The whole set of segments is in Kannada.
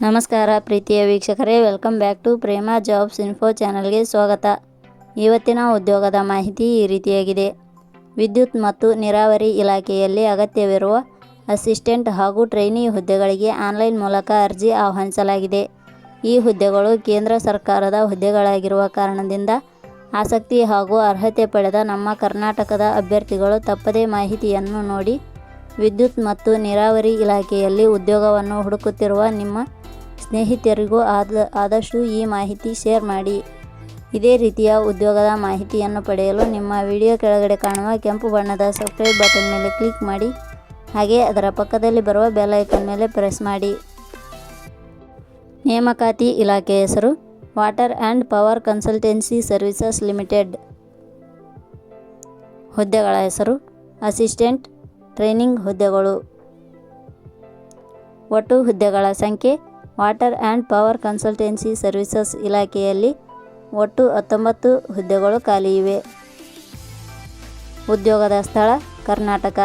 ನಮಸ್ಕಾರ ಪ್ರೀತಿಯ ವೀಕ್ಷಕರೇ welcome back to Prema jobs info ಚಾನಲ್ಗೆ ಸ್ವಾಗತ. ಇವತ್ತಿನ ಉದ್ಯೋಗದ ಮಾಹಿತಿ ಈ ರೀತಿಯಾಗಿದೆ. ವಿದ್ಯುತ್ ಮತ್ತು ನೀರಾವರಿ ಇಲಾಖೆಯಲ್ಲಿ ಅಗತ್ಯವಿರುವ ಅಸಿಸ್ಟೆಂಟ್ ಹಾಗೂ ಟ್ರೈನಿ ಹುದ್ದೆಗಳಿಗೆ ಆನ್ಲೈನ್ ಮೂಲಕ ಅರ್ಜಿ ಆಹ್ವಾನಿಸಲಾಗಿದೆ. ಈ ಹುದ್ದೆಗಳು ಕೇಂದ್ರ ಸರ್ಕಾರದ ಹುದ್ದೆಗಳಾಗಿರುವ ಕಾರಣದಿಂದ ಆಸಕ್ತಿ ಹಾಗೂ ಅರ್ಹತೆ ಪಡೆದ ನಮ್ಮ ಕರ್ನಾಟಕದ ಅಭ್ಯರ್ಥಿಗಳು ತಪ್ಪದೇ ಮಾಹಿತಿಯನ್ನು ನೋಡಿ ವಿದ್ಯುತ್ ಮತ್ತು ನೀರಾವರಿ ಇಲಾಖೆಯಲ್ಲಿ ಉದ್ಯೋಗವನ್ನು ಹುಡುಕುತ್ತಿರುವ ನಿಮ್ಮ ಸ್ನೇಹಿತರಿಗೂ ಆದ, ಆದಷ್ಟು ಈ ಮಾಹಿತಿ ಶೇರ್ ಮಾಡಿ. ಇದೇ ರೀತಿಯ ಉದ್ಯೋಗದ ಮಾಹಿತಿಯನ್ನು ಪಡೆಯಲು ನಿಮ್ಮ ವಿಡಿಯೋ ಕೆಳಗಡೆ ಕಾಣುವ ಕೆಂಪು ಬಣ್ಣದ ಸಬ್ಸ್ಕ್ರೈಬ್ ಬಟನ್ ಮೇಲೆ ಕ್ಲಿಕ್ ಮಾಡಿ. ಹಾಗೆ ಅದರ ಪಕ್ಕದಲ್ಲಿ ಬರುವ ಬೆಲ್ ಐಕನ್ ಮೇಲೆ ಪ್ರೆಸ್ ಮಾಡಿ. ನೇಮಕಾತಿ ಇಲಾಖೆ ಹೆಸರು, water and power consultancy services limited. ಹುದ್ದೆಗಳ ಹೆಸರು, ಅಸಿಸ್ಟೆಂಟ್, ಟ್ರೈನಿಂಗ್ ಹುದ್ದೆಗಳು. ಒಟ್ಟು ಹುದ್ದೆಗಳ ಸಂಖ್ಯೆ water and power consultancy services ಇಲಾಖೆಯಲ್ಲಿ ಒಟ್ಟು ಹತ್ತೊಂಬತ್ತು ಹುದ್ದೆಗಳು ಖಾಲಿ ಇವೆ. ಉದ್ಯೋಗದ ಸ್ಥಳ ಕರ್ನಾಟಕ.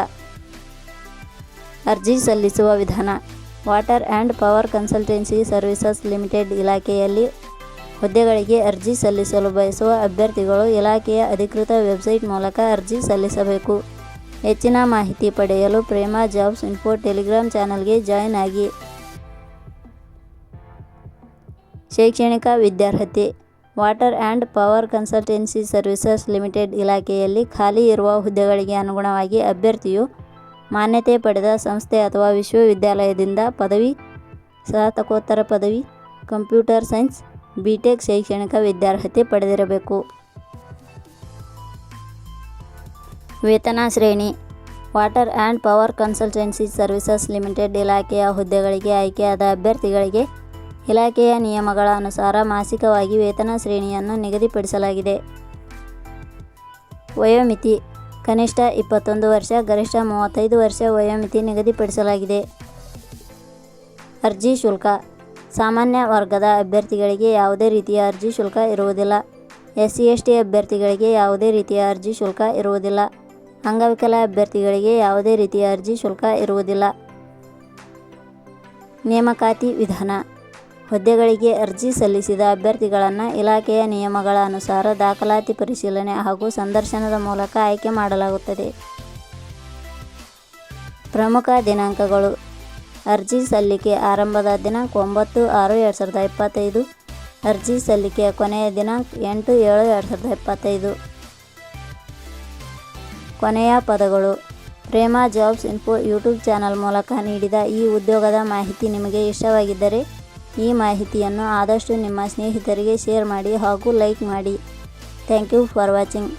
ಅರ್ಜಿ ಸಲ್ಲಿಸುವ ವಿಧಾನ. Water and power consultancy services limited ಇಲಾಖೆಯಲ್ಲಿ ಹುದ್ದೆಗಳಿಗೆ ಅರ್ಜಿ ಸಲ್ಲಿಸಲು ಬಯಸುವ ಅಭ್ಯರ್ಥಿಗಳು ಇಲಾಖೆಯ ಅಧಿಕೃತ ವೆಬ್ಸೈಟ್ ಮೂಲಕ ಅರ್ಜಿ ಸಲ್ಲಿಸಬೇಕು. ಹೆಚ್ಚಿನ ಮಾಹಿತಿ ಪಡೆಯಲು ಪ್ರೇಮ ಜಾಬ್ಸ್ ಇನ್ಫೋ ಟೆಲಿಗ್ರಾಮ್ ಚಾನಲ್ಗೆ ಜಾಯಿನ್ ಆಗಿ. ಶೈಕ್ಷಣಿಕ ವಿದ್ಯಾರ್ಹತೆ, water and power consultancy services limited ಇಲಾಖೆಯಲ್ಲಿ ಖಾಲಿ ಇರುವ ಹುದ್ದೆಗಳಿಗೆ ಅನುಗುಣವಾಗಿ ಅಭ್ಯರ್ಥಿಯು ಮಾನ್ಯತೆ ಪಡೆದ ಸಂಸ್ಥೆ ಅಥವಾ ವಿಶ್ವವಿದ್ಯಾಲಯದಿಂದ ಪದವಿ, ಸ್ನಾತಕೋತ್ತರ ಪದವಿ, ಕಂಪ್ಯೂಟರ್ ಸೈನ್ಸ್, ಬಿಟೆಕ್ ಶೈಕ್ಷಣಿಕ ವಿದ್ಯಾರ್ಹತೆ ಪಡೆದಿರಬೇಕು. ವೇತನ ಶ್ರೇಣಿ, water and power consultancy services limited ಇಲಾಖೆಯ ಹುದ್ದೆಗಳಿಗೆ ಆಯ್ಕೆಯಾದ ಅಭ್ಯರ್ಥಿಗಳಿಗೆ ಇಲಾಖೆಯ ನಿಯಮಗಳ ಅನುಸಾರ ಮಾಸಿಕವಾಗಿ ವೇತನ ಶ್ರೇಣಿಯನ್ನು ನಿಗದಿಪಡಿಸಲಾಗಿದೆ. ವಯೋಮಿತಿ. ಕನಿಷ್ಠ ಇಪ್ಪತ್ತೊಂದು ವರ್ಷ, ಗರಿಷ್ಠ ಮೂವತ್ತೈದು ವರ್ಷ ವಯೋಮಿತಿ ನಿಗದಿಪಡಿಸಲಾಗಿದೆ. ಅರ್ಜಿ ಶುಲ್ಕ. ಸಾಮಾನ್ಯ ವರ್ಗದ ಅಭ್ಯರ್ಥಿಗಳಿಗೆ ಯಾವುದೇ ರೀತಿಯ ಅರ್ಜಿ ಶುಲ್ಕ ಇರುವುದಿಲ್ಲ. ಎಸ್ ಸಿ ಎಸ್ ಟಿ ಅಭ್ಯರ್ಥಿಗಳಿಗೆ ಯಾವುದೇ ರೀತಿಯ ಅರ್ಜಿ ಶುಲ್ಕ ಇರುವುದಿಲ್ಲ. ಅಂಗವಿಕಲ ಅಭ್ಯರ್ಥಿಗಳಿಗೆ ಯಾವುದೇ ರೀತಿಯ ಅರ್ಜಿ ಶುಲ್ಕ ಇರುವುದಿಲ್ಲ. ನೇಮಕಾತಿ ವಿಧಾನ. ಹುದ್ದೆಗಳಿಗೆ ಅರ್ಜಿ ಸಲ್ಲಿಸಿದ ಅಭ್ಯರ್ಥಿಗಳನ್ನು ಇಲಾಖೆಯ ನಿಯಮಗಳ ಅನುಸಾರ ದಾಖಲಾತಿ ಪರಿಶೀಲನೆ ಹಾಗೂ ಸಂದರ್ಶನದ ಮೂಲಕ ಆಯ್ಕೆ ಮಾಡಲಾಗುತ್ತದೆ. ಪ್ರಮುಖ ದಿನಾಂಕಗಳು. ಅರ್ಜಿ ಸಲ್ಲಿಕೆ ಆರಂಭದ ದಿನಾಂಕ ಒಂಬತ್ತು ಆರು ಎರಡು ಸಾವಿರದ ಇಪ್ಪತ್ತೈದು. ಅರ್ಜಿ ಸಲ್ಲಿಕೆಯ ಕೊನೆಯ ದಿನಾಂಕ ಎಂಟು ಏಳು ಎರಡು ಸಾವಿರದ ಇಪ್ಪತ್ತೈದು. ಕೊನೆಯ ಪದಗಳು. Prema jobs info YouTube channel ಮೂಲಕ ನೀಡಿದ ಈ ಉದ್ಯೋಗದ ಮಾಹಿತಿ ನಿಮಗೆ ಇಷ್ಟವಾಗಿದ್ದರೆ ಈ ಮಾಹಿತಿಯನ್ನು ಆದಷ್ಟು ನಿಮ್ಮ ಸ್ನೇಹಿತರಿಗೆ ಶೇರ್ ಮಾಡಿ ಹಾಗೂ ಲೈಕ್ ಮಾಡಿ. Thank you for watching